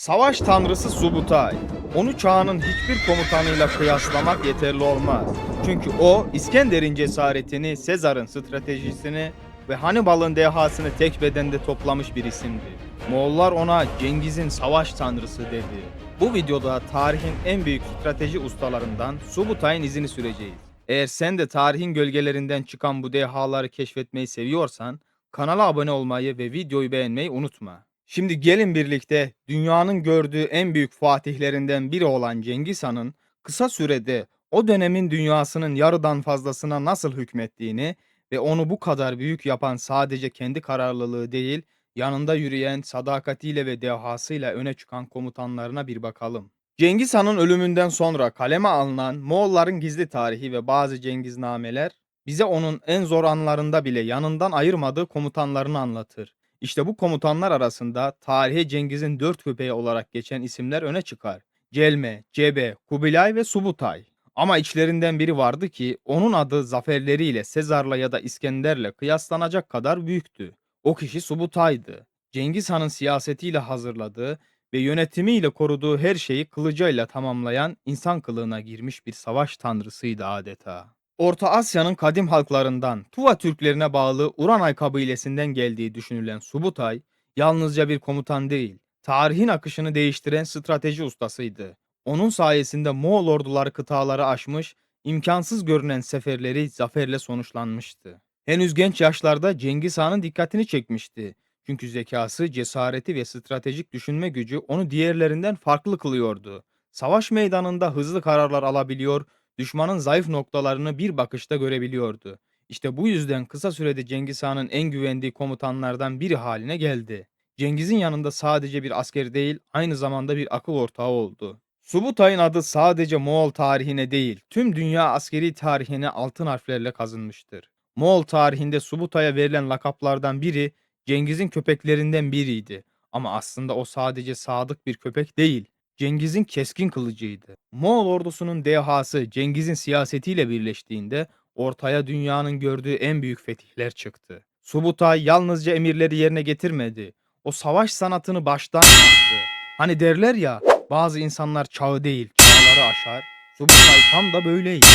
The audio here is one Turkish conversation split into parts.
Savaş tanrısı Subutay. Onu çağının hiçbir komutanıyla kıyaslamak yeterli olmaz. Çünkü o İskender'in cesaretini, Sezar'ın stratejisini ve Hannibal'ın dehasını tek bedende toplamış bir isimdi. Moğollar ona Cengiz'in savaş tanrısı dedi. Bu videoda tarihin en büyük strateji ustalarından Subutay'ın izini süreceğiz. Eğer sen de tarihin gölgelerinden çıkan bu dehaları keşfetmeyi seviyorsan kanala abone olmayı ve videoyu beğenmeyi unutma. Şimdi gelin birlikte dünyanın gördüğü en büyük fatihlerinden biri olan Cengiz Han'ın kısa sürede o dönemin dünyasının yarıdan fazlasına nasıl hükmettiğini ve onu bu kadar büyük yapan sadece kendi kararlılığı değil, yanında yürüyen sadakatiyle ve dehasıyla öne çıkan komutanlarına bir bakalım. Cengiz Han'ın ölümünden sonra kaleme alınan Moğolların gizli tarihi ve bazı Cengiznameler bize onun en zor anlarında bile yanından ayırmadığı komutanlarını anlatır. İşte bu komutanlar arasında tarihe Cengiz'in dört köpeği olarak geçen isimler öne çıkar. Celme, Cebe, Kubilay ve Subutay. Ama içlerinden biri vardı ki onun adı zaferleriyle Sezar'la ya da İskender'le kıyaslanacak kadar büyüktü. O kişi Subutay'dı. Cengiz Han'ın siyasetiyle hazırladığı ve yönetimiyle koruduğu her şeyi kılıcıyla tamamlayan insan kılığına girmiş bir savaş tanrısıydı adeta. Orta Asya'nın kadim halklarından Tuva Türklerine bağlı Uranay kabilesinden geldiği düşünülen Subutay, yalnızca bir komutan değil, tarihin akışını değiştiren strateji ustasıydı. Onun sayesinde Moğol orduları kıtaları aşmış, imkansız görünen seferleri zaferle sonuçlanmıştı. Henüz genç yaşlarda Cengiz Han'ın dikkatini çekmişti. Çünkü zekası, cesareti ve stratejik düşünme gücü onu diğerlerinden farklı kılıyordu. Savaş meydanında hızlı kararlar alabiliyor, düşmanın zayıf noktalarını bir bakışta görebiliyordu. İşte bu yüzden kısa sürede Cengiz Han'ın en güvendiği komutanlardan biri haline geldi. Cengiz'in yanında sadece bir asker değil, aynı zamanda bir akıl ortağı oldu. Subutay'ın adı sadece Moğol tarihine değil, tüm dünya askeri tarihine altın harflerle kazınmıştır. Moğol tarihinde Subutay'a verilen lakaplardan biri Cengiz'in köpeklerinden biriydi. Ama aslında o sadece sadık bir köpek değil, Cengiz'in keskin kılıcıydı. Moğol ordusunun dehası Cengiz'in siyasetiyle birleştiğinde ortaya dünyanın gördüğü en büyük fetihler çıktı. Subutay yalnızca emirleri yerine getirmedi. O savaş sanatını baştan yaptı. Hani derler ya bazı insanlar çağı değil çağları aşar. Subutay tam da böyleydi.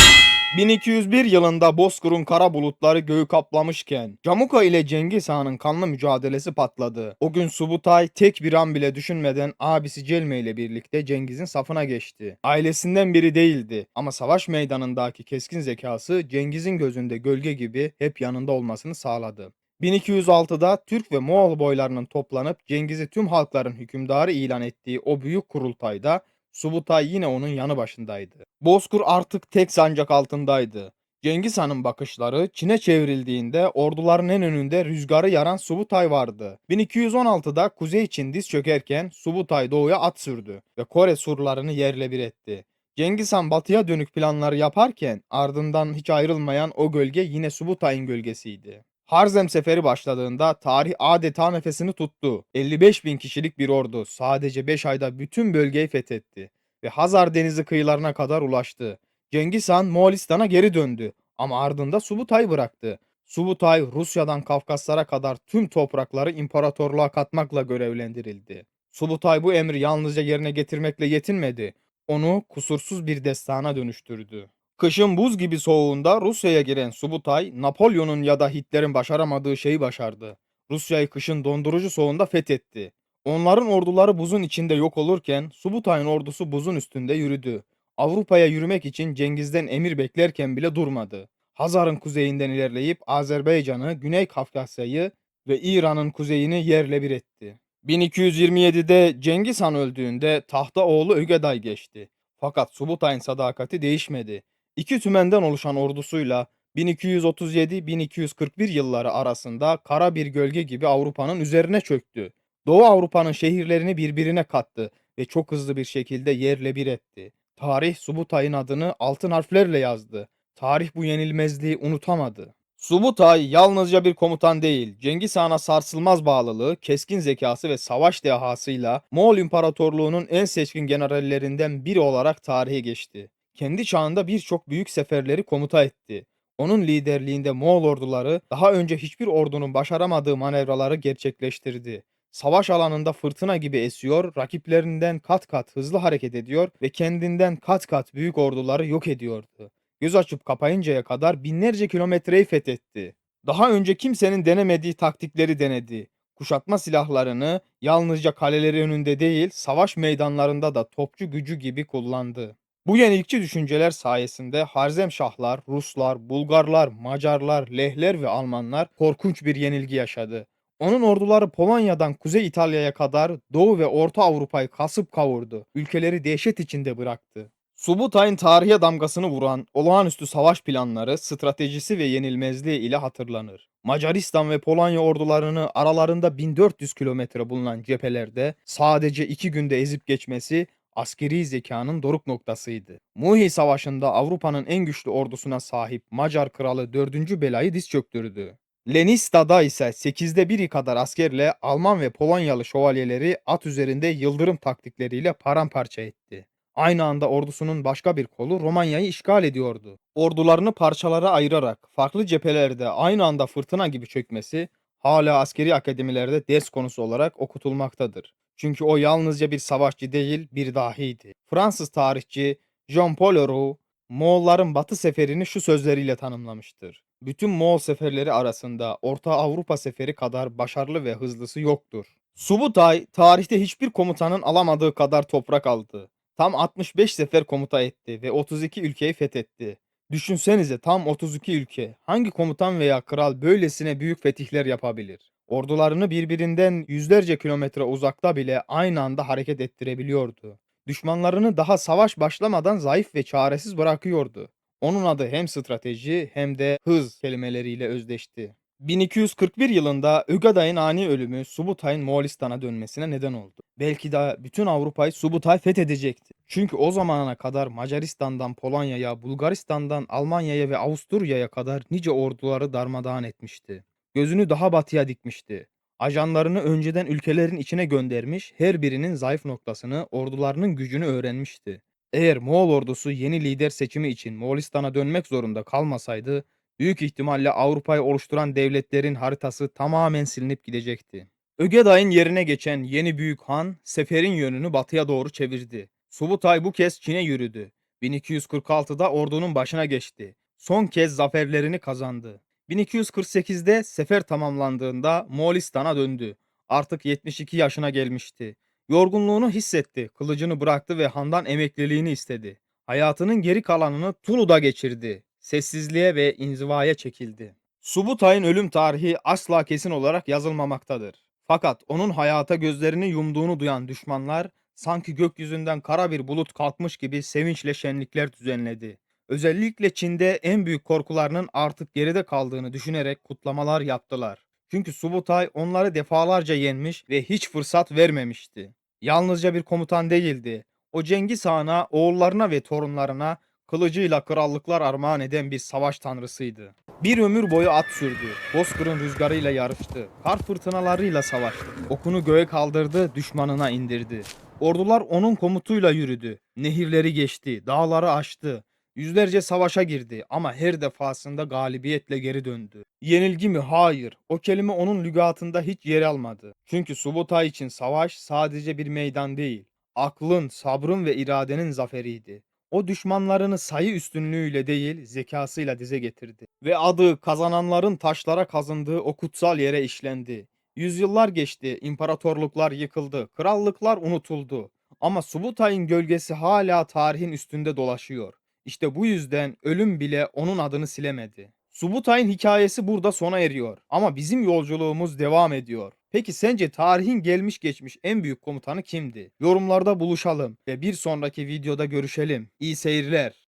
1201 yılında Bozkır'ın kara bulutları göğü kaplamışken Camuka ile Cengiz Han'ın kanlı mücadelesi patladı. O gün Subutay tek bir an bile düşünmeden abisi Celme ile birlikte Cengiz'in safına geçti. Ailesinden biri değildi ama savaş meydanındaki keskin zekası Cengiz'in gözünde gölge gibi hep yanında olmasını sağladı. 1206'da Türk ve Moğol boylarının toplanıp Cengiz'i tüm halkların hükümdarı ilan ettiği o büyük kurultayda Subutay yine onun yanı başındaydı. Bozkır artık tek sancak altındaydı. Cengiz Han'ın bakışları Çin'e çevrildiğinde orduların en önünde rüzgarı yaran Subutay vardı. 1216'da Kuzey Çin diz çökerken Subutay doğuya at sürdü ve Kore surlarını yerle bir etti. Cengiz Han batıya dönük planları yaparken ardından hiç ayrılmayan o gölge yine Subutay'ın gölgesiydi. Harzem seferi başladığında tarih adeta nefesini tuttu. 55 bin kişilik bir ordu sadece 5 ayda bütün bölgeyi fethetti ve Hazar Denizi kıyılarına kadar ulaştı. Cengiz Han Moğolistan'a geri döndü ama ardında Subutay bıraktı. Subutay Rusya'dan Kafkaslara kadar tüm toprakları imparatorluğa katmakla görevlendirildi. Subutay bu emri yalnızca yerine getirmekle yetinmedi. Onu kusursuz bir destana dönüştürdü. Kışın buz gibi soğuğunda Rusya'ya giren Subutay, Napolyon'un ya da Hitler'in başaramadığı şeyi başardı. Rusya'yı kışın dondurucu soğuğunda fethetti. Onların orduları buzun içinde yok olurken Subutay'ın ordusu buzun üstünde yürüdü. Avrupa'ya yürümek için Cengiz'den emir beklerken bile durmadı. Hazar'ın kuzeyinden ilerleyip Azerbaycan'ı, Güney Kafkasya'yı ve İran'ın kuzeyini yerle bir etti. 1227'de Cengiz Han öldüğünde tahta oğlu Ögeday geçti. Fakat Subutay'ın sadakati değişmedi. İki tümenden oluşan ordusuyla 1237-1241 yılları arasında kara bir gölge gibi Avrupa'nın üzerine çöktü. Doğu Avrupa'nın şehirlerini birbirine kattı ve çok hızlı bir şekilde yerle bir etti. Tarih Subutay'ın adını altın harflerle yazdı. Tarih bu yenilmezliği unutamadı. Subutay yalnızca bir komutan değil, Cengiz Han'a sarsılmaz bağlılığı, keskin zekası ve savaş dehasıyla Moğol İmparatorluğu'nun en seçkin generallerinden biri olarak tarihe geçti. Kendi çağında birçok büyük seferleri komuta etti. Onun liderliğinde Moğol orduları daha önce hiçbir ordunun başaramadığı manevraları gerçekleştirdi. Savaş alanında fırtına gibi esiyor, rakiplerinden kat kat hızlı hareket ediyor ve kendinden kat kat büyük orduları yok ediyordu. Göz açıp kapayıncaya kadar binlerce kilometreyi fethetti. Daha önce kimsenin denemediği taktikleri denedi. Kuşatma silahlarını yalnızca kaleleri önünde değil, savaş meydanlarında da topçu gücü gibi kullandı. Bu yenilikçi düşünceler sayesinde Harzemşahlar, Ruslar, Bulgarlar, Macarlar, Lehler ve Almanlar korkunç bir yenilgi yaşadı. Onun orduları Polonya'dan Kuzey İtalya'ya kadar Doğu ve Orta Avrupa'yı kasıp kavurdu. Ülkeleri dehşet içinde bıraktı. Subutay'ın tarihe damgasını vuran olağanüstü savaş planları, stratejisi ve yenilmezliği ile hatırlanır. Macaristan ve Polonya ordularını aralarında 1400 kilometre bulunan cephelerde sadece iki günde ezip geçmesi askeri zekanın doruk noktasıydı. Muhi Savaşı'nda Avrupa'nın en güçlü ordusuna sahip Macar kralı 4. Belayı diz çöktürdü. Lenista'da ise 8'de biri kadar askerle Alman ve Polonyalı şövalyeleri at üzerinde yıldırım taktikleriyle paramparça etti. Aynı anda ordusunun başka bir kolu Romanya'yı işgal ediyordu. Ordularını parçalara ayırarak farklı cephelerde aynı anda fırtına gibi çökmesi hala askeri akademilerde ders konusu olarak okutulmaktadır. Çünkü o yalnızca bir savaşçı değil, bir dahiydi. Fransız tarihçi Jean-Paul Leroux, Moğolların Batı seferini şu sözleriyle tanımlamıştır. Bütün Moğol seferleri arasında Orta Avrupa seferi kadar başarılı ve hızlısı yoktur. Subutay, tarihte hiçbir komutanın alamadığı kadar toprak aldı. Tam 65 sefer komuta etti ve 32 ülkeyi fethetti. Düşünsenize tam 32 ülke. Hangi komutan veya kral böylesine büyük fetihler yapabilir? Ordularını birbirinden yüzlerce kilometre uzakta bile aynı anda hareket ettirebiliyordu. Düşmanlarını daha savaş başlamadan zayıf ve çaresiz bırakıyordu. Onun adı hem strateji hem de hız kelimeleriyle özdeşti. 1241 yılında Ögaday'ın ani ölümü Subutay'ın Moğolistan'a dönmesine neden oldu. Belki de bütün Avrupa'yı Subutay fethedecekti. Çünkü o zamana kadar Macaristan'dan Polonya'ya, Bulgaristan'dan Almanya'ya ve Avusturya'ya kadar nice orduları darmadağın etmişti. Gözünü daha batıya dikmişti. Ajanlarını önceden ülkelerin içine göndermiş, her birinin zayıf noktasını, ordularının gücünü öğrenmişti. Eğer Moğol ordusu yeni lider seçimi için Moğolistan'a dönmek zorunda kalmasaydı, büyük ihtimalle Avrupa'yı oluşturan devletlerin haritası tamamen silinip gidecekti. Ögeday'ın yerine geçen yeni büyük han, seferin yönünü batıya doğru çevirdi. Subutay bu kez Çin'e yürüdü. 1246'da ordunun başına geçti. Son kez zaferlerini kazandı. 1248'de sefer tamamlandığında Moğolistan'a döndü. Artık 72 yaşına gelmişti. Yorgunluğunu hissetti, kılıcını bıraktı ve handan emekliliğini istedi. Hayatının geri kalanını Tulu'da geçirdi. Sessizliğe ve inzivaya çekildi. Subutay'ın ölüm tarihi asla kesin olarak yazılmamaktadır. Fakat onun hayata gözlerini yumduğunu duyan düşmanlar sanki gökyüzünden kara bir bulut kalkmış gibi sevinçle şenlikler düzenledi. Özellikle Çin'de en büyük korkularının artık geride kaldığını düşünerek kutlamalar yaptılar. Çünkü Subutay onları defalarca yenmiş ve hiç fırsat vermemişti. Yalnızca bir komutan değildi. O Cengiz Han'a, oğullarına ve torunlarına kılıcıyla krallıklar armağan eden bir savaş tanrısıydı. Bir ömür boyu at sürdü. Bozkır'ın rüzgarıyla yarıştı. Kar fırtınalarıyla savaştı. Okunu göğe kaldırdı, düşmanına indirdi. Ordular onun komutuyla yürüdü. Nehirleri geçti, dağları aştı. Yüzlerce savaşa girdi ama her defasında galibiyetle geri döndü. Yenilgi mi? Hayır. O kelime onun lügatında hiç yer almadı. Çünkü Subutay için savaş sadece bir meydan değil. Aklın, sabrın ve iradenin zaferiydi. O düşmanlarını sayı üstünlüğüyle değil, zekasıyla dize getirdi. Ve adı kazananların taşlara kazındığı o kutsal yere işlendi. Yüzyıllar geçti, imparatorluklar yıkıldı, krallıklar unutuldu. Ama Subutay'ın gölgesi hala tarihin üstünde dolaşıyor. İşte bu yüzden ölüm bile onun adını silemedi. Subutay'ın hikayesi burada sona eriyor ama bizim yolculuğumuz devam ediyor. Peki sence tarihin gelmiş geçmiş en büyük komutanı kimdi? Yorumlarda buluşalım ve bir sonraki videoda görüşelim. İyi seyirler.